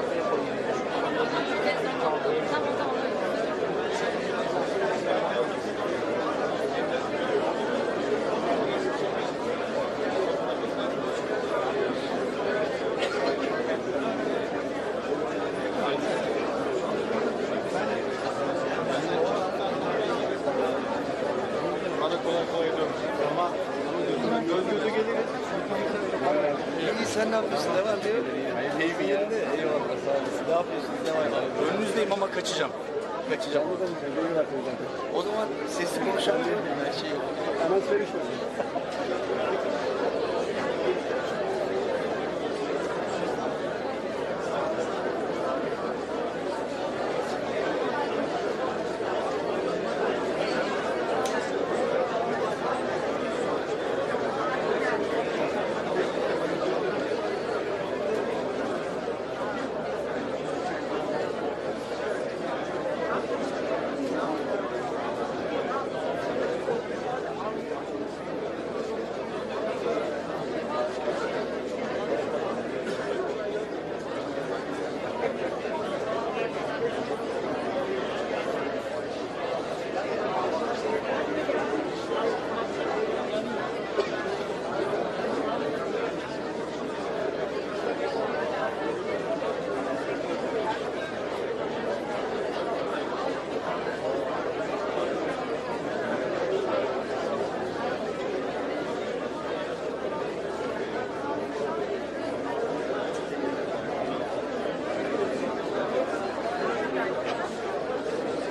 Gracias. Kaçacağım. O zaman sesli konuşalım. Her şey yok. Hemen söyleşmesin.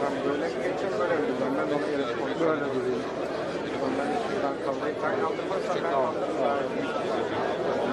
Ben böyle geçeceğim böyle bir Ben ona göre böyle durayım. Ondan şuradan kaldırayım. Sen kaldırmazsan ben kaldırırım.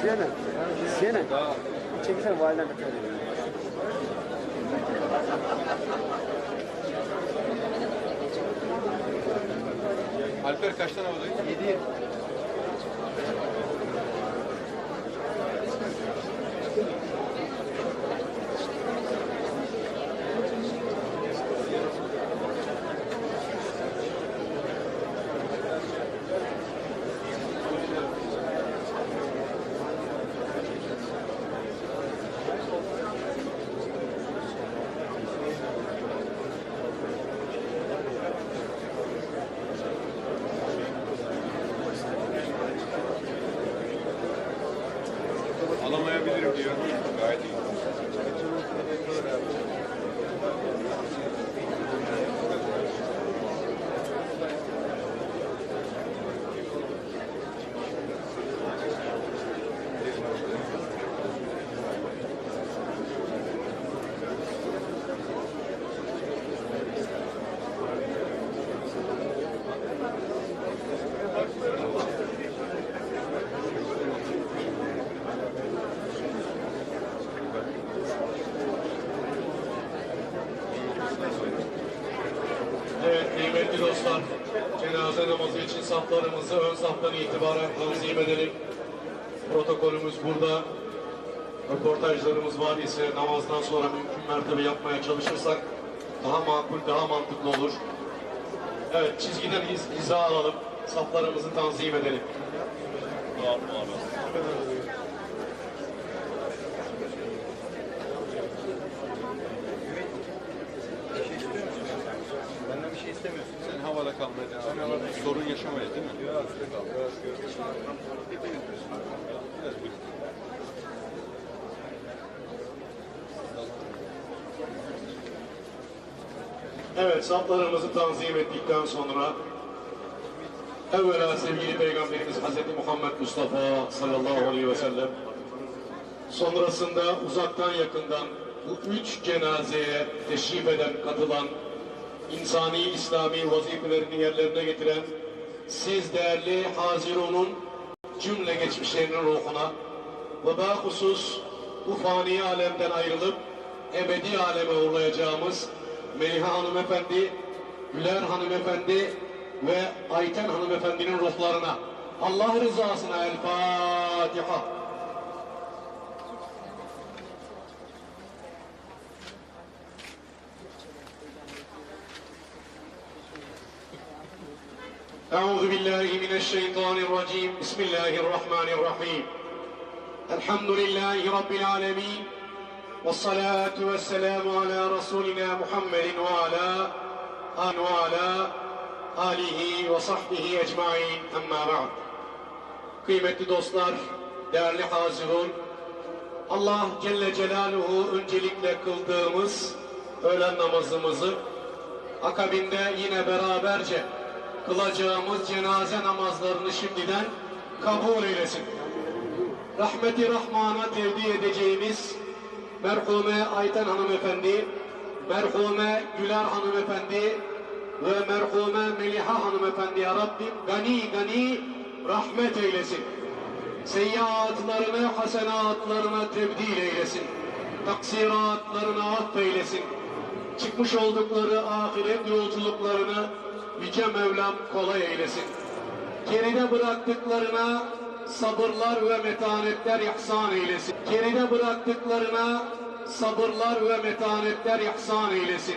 Siyene. Siyene. Çekilsene validen kaçar. Alper kaç tane havadayız? 7. Спасибо. Saftan itibaren tanzim edelim. Protokolümüz burada. Röportajlarımız var ise namazdan sonra mümkün mertebe yapmaya çalışırsak daha makul, daha mantıklı olur. Evet, çizgiden iz, hiza alalım. Saflarımızı tanzim edelim. Benden bir şey istemiyorsun. Sen havada kalmaya devam. Sorun yaşamayız değil mi? Evet, buyur. Evet, tanzim ettikten sonra evvela sevgili Peygamberimiz Hz. Muhammed Mustafa sallallahu aleyhi ve sellem sonrasında uzaktan yakından bu üç cenazeye teşrif eden, katılan, insani İslami vazifelerini yerlerine getiren siz değerli Hazirun'un cümle geçmişlerinin ruhuna ve bahusus bu fani alemden ayrılıp ebedi aleme uğurlayacağımız Meliha Hanımefendi, Güler Hanımefendi ve Ayten Hanımefendinin ruhlarına Allah rızasına El Fatiha. أعوذ بالله من الشيطان الرجيم بسم الله الرحمن الرحيم الحمد لله رب العالمين والصلاة والسلام على رسولنا محمد وعلى آله وعلى آله وصحبه ecmaîn amma ba'd. Kıymetli dostlar, değerli hazirun, Allah Celle Celaluhu öncelikle kıldığımız öğlen namazımızı akabinde yine beraberce kılacağımız cenaze namazlarını şimdiden kabul eylesin. Rahmeti Rahman'a tevdi edeceğimiz merhume Ayten Hanımefendi, merhume Güler Hanımefendi ve merhume Meliha Hanımefendi ya Rabbim gani gani rahmet eylesin. Seyyiatlarını hasenatlarına tebdil eylesin. Taksiratlarını affeylesin. Çıkmış oldukları ahiret yolculuklarını Yüce Mevlam kolay eylesin. Geride bıraktıklarına sabırlar ve metanetler ihsan eylesin. Geride bıraktıklarına sabırlar ve metanetler ihsan eylesin.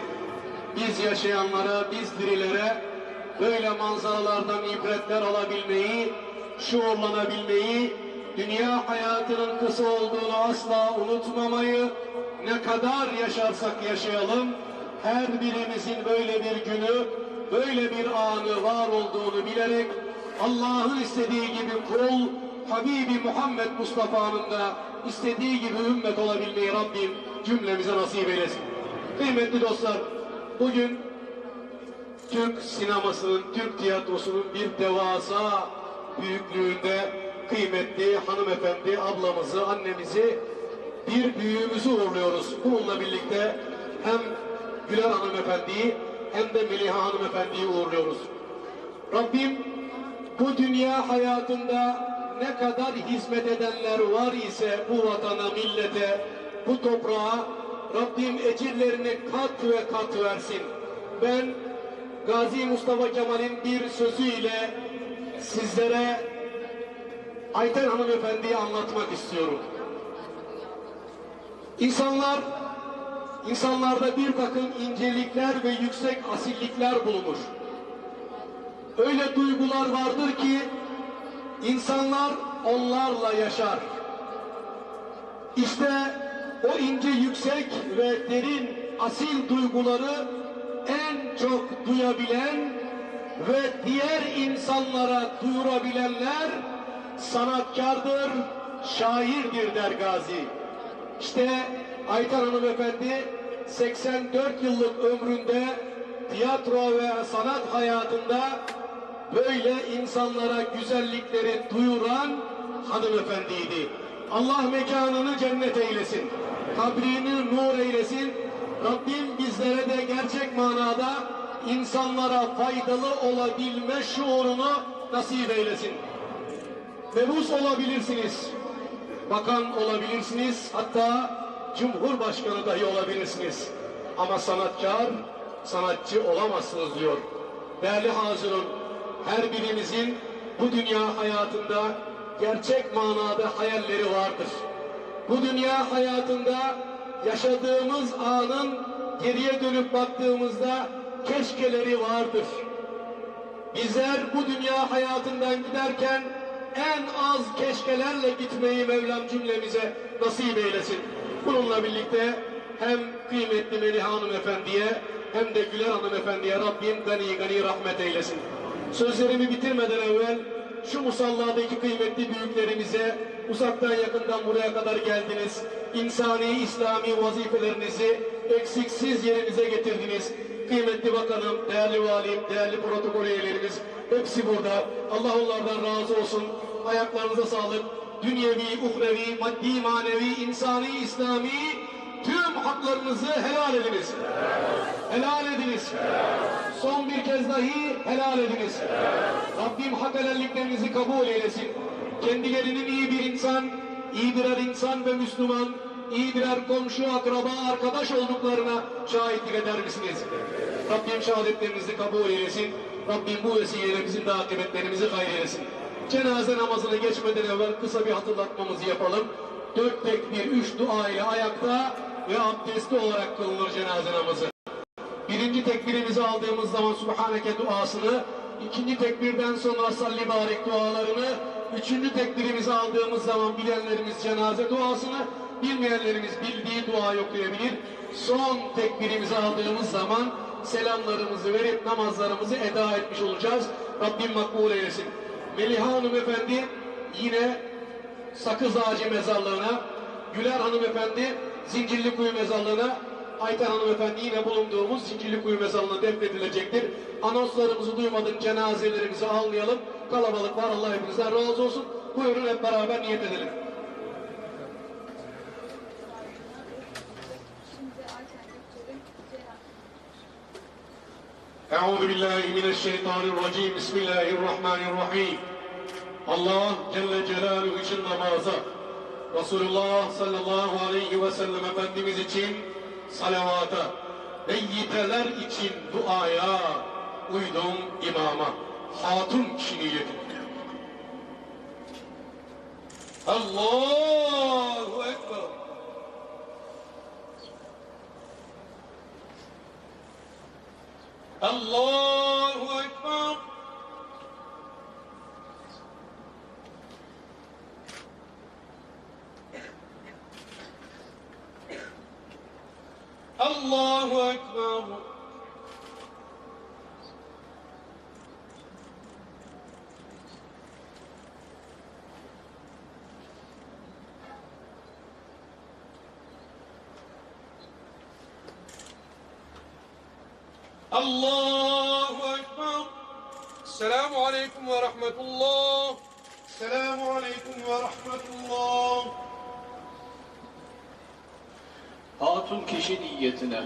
Biz yaşayanlara, biz dirilere böyle manzaralardan ibretler alabilmeyi, şuurlanabilmeyi, dünya hayatının kısa olduğunu asla unutmamayı, ne kadar yaşarsak yaşayalım, her birimizin böyle bir günü, böyle bir anı var olduğunu bilerek Allah'ın istediği gibi kul, Habibi Muhammed Mustafa'nın da istediği gibi ümmet olabilmeyi Rabbim cümlemize nasip eylesin. Kıymetli dostlar, bugün Türk sinemasının, Türk tiyatrosunun bir devasa büyüklüğünde kıymetli hanımefendi, ablamızı, annemizi, bir büyüğümüzü uğurluyoruz. Bununla birlikte hem Güler hanımefendiyi hem de Meliha hanımefendiyi uğurluyoruz. Rabbim bu dünya hayatında ne kadar hizmet edenler var ise bu vatana, millete, bu toprağa Rabbim ecirlerini kat ve kat versin. Ben Gazi Mustafa Kemal'in bir sözüyle sizlere Ayten Hanımefendi'yi anlatmak istiyorum. İnsanlar, insanlarda bir takım incelikler ve yüksek asillikler bulunur. Öyle duygular vardır ki insanlar onlarla yaşar. İşte o ince, yüksek ve derin asil duyguları en çok duyabilen ve diğer insanlara duyurabilenler sanatkardır, şairdir der Gazi. İşte Ayten Hanımefendi 84 yıllık ömründe tiyatro ve sanat hayatında böyle insanlara güzellikleri duyuran hanımefendiydi. Allah mekanını cennet eylesin. Kabrini nur eylesin. Rabbim bizlere de gerçek manada insanlara faydalı olabilme şuurunu nasip eylesin. Mebus olabilirsiniz. Bakan olabilirsiniz. Hatta Cumhurbaşkanı dahi olabilirsiniz. Ama sanatkar, sanatçı olamazsınız diyor. Değerli hazırın, her birimizin bu dünya hayatında gerçek manada hayalleri vardır. Bu dünya hayatında yaşadığımız anın geriye dönüp baktığımızda keşkeleri vardır. Bizler bu dünya hayatından giderken en az keşkelerle gitmeyi Mevlam cümlemize nasip eylesin. Bununla birlikte hem kıymetli Melih Hanımefendi'ye hem de Güler Hanımefendi'ye Rabbim gani gani rahmet eylesin. Sözlerimi bitirmeden evvel şu musalladaki kıymetli büyüklerimize uzaktan yakından buraya kadar geldiniz. İnsani, İslami vazifelerinizi eksiksiz yerinize getirdiniz. Kıymetli bakanım, değerli valim, değerli protokol üyelerimiz hepsi burada. Allah onlardan razı olsun. Ayaklarınıza sağlık. Dünyevi, uhrevi, maddi, manevi, insani, İslami tüm haklarınızı helal ediniz. Helal ediniz. Son bir kez dahi helal ediniz. Rabbim hak helalliklerinizi kabul eylesin. Kendilerinin iyi bir insan, iyi birer insan ve Müslüman, iyi birer komşu, akraba, arkadaş olduklarına şahitlik eder misiniz? Rabbim şehadetlerinizi kabul eylesin. Rabbim bu vesileyle bizim de akıbetlerimizi hayır eylesin. Cenaze namazını geçmeden evvel kısa bir hatırlatmamızı yapalım. Dört tekbir, üç dua ile ayakta ve abdestli olarak kılınır cenaze namazı. Birinci tekbirimizi aldığımız zaman Subhaneke duasını, ikinci tekbirden sonra salli barik dualarını, üçüncü tekbirimizi aldığımız zaman bilenlerimiz cenaze duasını, bilmeyenlerimiz bildiği duayı okuyabilir. Son tekbirimizi aldığımız zaman selamlarımızı verip namazlarımızı eda etmiş olacağız. Rabbim makbul eylesin. Meliha Hanımefendi yine Sakız Ağacı mezarlığına, Güler Hanımefendi Zincirlikuyu mezarlığına, Ayten Hanımefendi yine bulunduğumuz Zincirlikuyu mezarlığına defnedilecektir. Anonslarımızı duymadık, cenazelerimizi almayalım. Kalabalık var, Allah hepinizden razı olsun. Buyurun hep beraber niyet edelim. Euzu billahi mineşşeytanirracim. Bismillahirrahmanirrahim. Allah Celle Celaluhu için namaza, Resulullah sallallahu aleyhi ve sellem Efendimiz için salavata ve yiğiteler için duaya uydum imama. Hatun kişi niyeti. الله أكبر. الله أكبر. Ve Rahmetullah. Selamu Aleyküm ve Rahmetullah. Hatun kişi niyetine.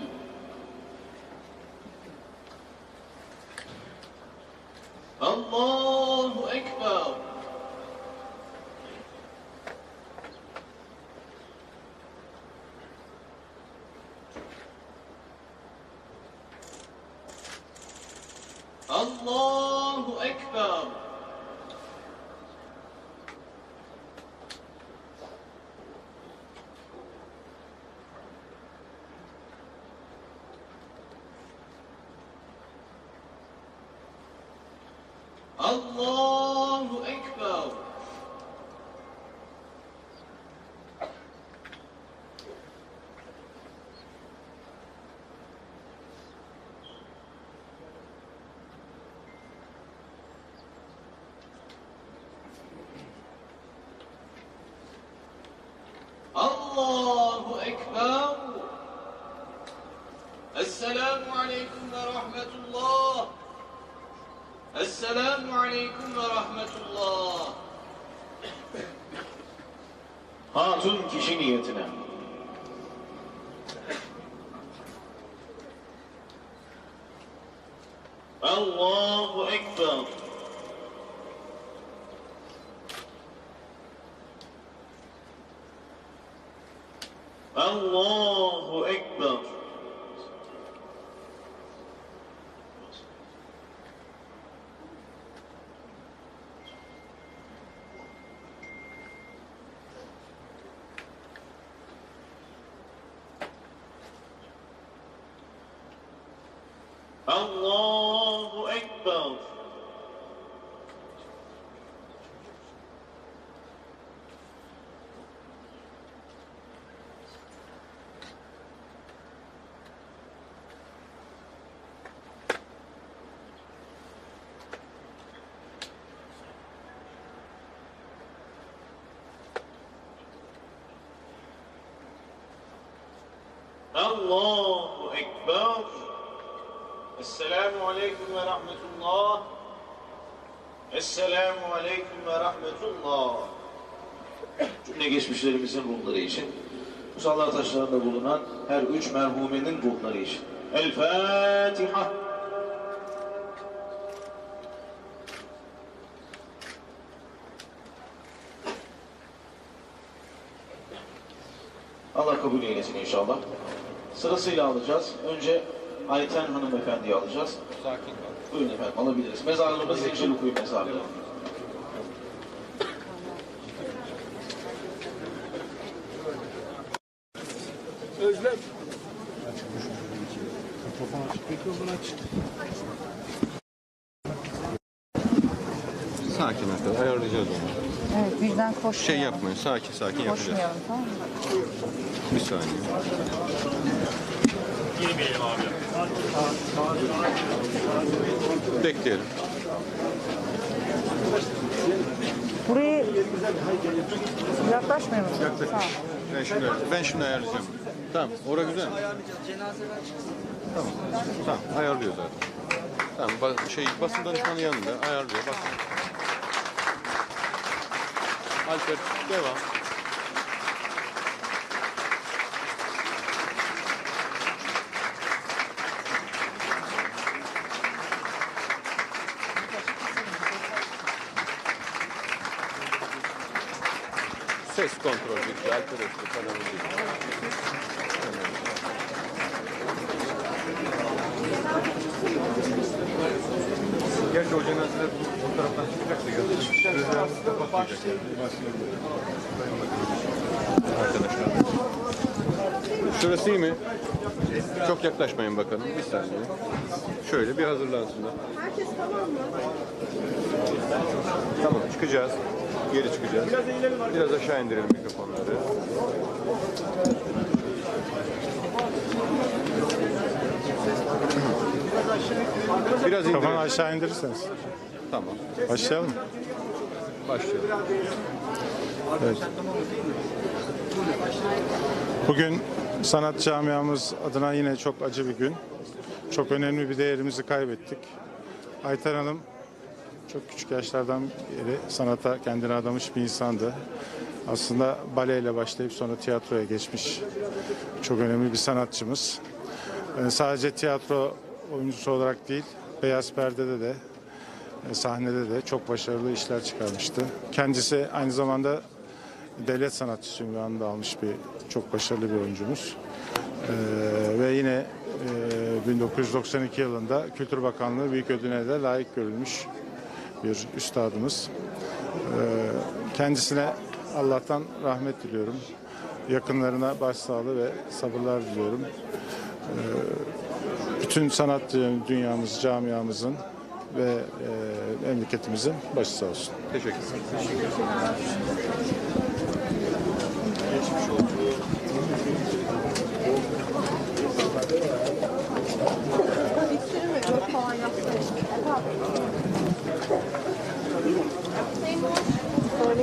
السلام عليكم ورحمة الله السلام عليكم ورحمة الله Hatun kişi niyetine. inbounds. الله Esselamu Aleyküm ve Rahmetullah. Esselamu Aleyküm ve Rahmetullah. Cümle geçmişlerimizin ruhları için, musallar taşlarında bulunan her üç merhumenin ruhları için. El Fatiha. Allah kabul eylesin inşallah. Sırasıyla alacağız. Önce Ayten hanımefendiyi alacağız. Sakin kal. Buyurun efendim alabiliriz. Mezarlığımız Zincir Ukuyu Mezarlığı. Sakin arkadaş. Ayarlayacağız onu. Evet birden koşmayalım. Şey yapmayın. Sakin sakin yapacağız. Koşmayalım tamam mı? Bir saniye. Bekleyelim. Burayı yaklaşmıyor musun? Tamam. Ben şimdi, ben şimdi ayarlayacağım. Tamam. Ora güzel. Tamam. Tamam. Ayarlıyor zaten. Tamam. Ba- şey basın danışmanı yanında ayarlıyor. Bak. Alper devam. Ses kontrol bitti. Bitti. Gerçi o cenazeler bu taraftan çıkacak da Arkadaşlar. Şurası iyi mi? Çok yaklaşmayın bakalım. Bir saniye. Şöyle bir hazırlansınlar. Herkes tamam mı? Tamam çıkacağız. Geri çıkacağız. Biraz aşağı indirelim mikrofonları. Biraz Kafanı indirelim. aşağı indirirseniz. Tamam. Başlayalım mı? Başlayalım. Evet. Bugün sanat camiamız adına yine çok acı bir gün. Çok önemli bir değerimizi kaybettik. Ayten Hanım çok küçük yaşlardan beri sanata kendini adamış bir insandı. Aslında baleyle başlayıp sonra tiyatroya geçmiş çok önemli bir sanatçımız. Ee, sadece tiyatro oyuncusu olarak değil, Beyaz Perde'de de e, sahnede de çok başarılı işler çıkarmıştı. Kendisi aynı zamanda devlet sanatçısı ünvanını da almış bir çok başarılı bir oyuncumuz. Ee, ve yine e, 1992 yılında Kültür Bakanlığı Büyük Ödülü'ne de layık görülmüş bir üstadımız. Ee, kendisine Allah'tan rahmet diliyorum. Yakınlarına başsağlığı ve sabırlar diliyorum. Ee, bütün sanat dünyamız, camiamızın ve e, memleketimizin başı sağ olsun. Teşekkür ederim. Söyle